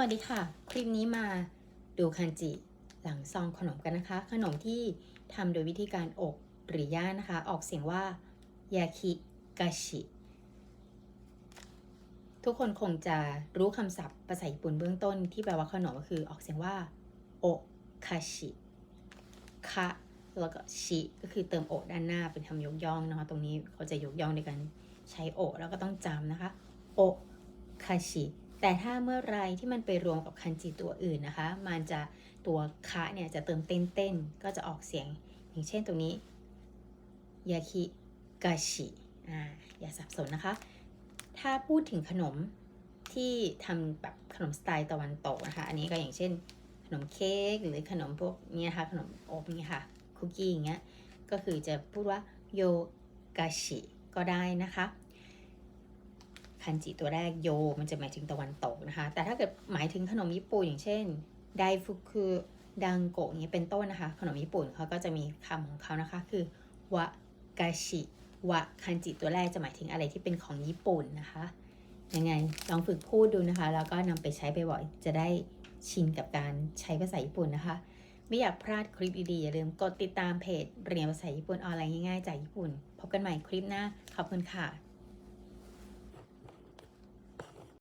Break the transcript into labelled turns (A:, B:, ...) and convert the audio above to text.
A: วัสดีค่ะ คลิปนี้มาดูคันจิหลังซองขนมกันนะคะ ขนมที่ทำโดยวิธีการอบหรือย่างนะคะ ออกเสียงว่ายาคิกาชิทุกคนคงจะรู้คำศัพท์ภาษาญี่ปุ่นเบื้องต้นที่แปลว่าขนมก็คือออกเสียงว่าโอคาชิคะแล้วก็ชิก็คือเติมโอด้านหน้าเป็นคำยกย่องนะคะตรงนี้เขาจะยกย่องในการใช้โอแล้วก็ต้องจำนะคะโอคาชิ แต่ถ้าเมื่อไรที่มันไปรวมกับคันจิตัวอื่นนะคะ มันจะตัวคะเนี่ยจะเติมเต้นเต้นๆก็จะออกเสียง อย่างเช่นตรงนี้ยาคิกาชิอ่าอย่าสับสนนะคะ ถ้าพูดถึงขนมที่ทำแบบขนมสไตล์ตะวันตกนะคะ อันนี้ก็อย่างเช่น ขนมเค้กหรือขนมพวกเนี้ยค่ะขนมอบเนี่ยค่ะคุกกี้อย่างเงี้ยก็คือจะพูดว่าโยกาชิก็ได้นะคะ คันจิตัวแรกโย มันจะหมายถึงตะวันตกนะคะ แต่ถ้าเกิดหมายถึงขนมญี่ปุ่นอย่างเช่น ไดฟุกุดังโกะอย่างเงี้ยเป็นต้นนะคะ ขนมญี่ปุ่นเขาก็จะมีคำของเขานะคะคือวะกาชิวะคันจิตัวแรกจะหมายถึงอะไรที่เป็นของญี่ปุ่นนะคะยังไงลองฝึกพูดดูนะคะ แล้วก็นำไปใช้บ่อยๆจะได้ชินกับการใช้ภาษาญี่ปุ่นนะคะ ไม่อยากพลาดคลิปดีๆอย่าลืมกดติดตามเพจเรียนภาษาญี่ปุ่นออนไลน์ง่ายๆจากญี่ปุ่น พบกันใหม่คลิปหน้าขอบคุณค่ะ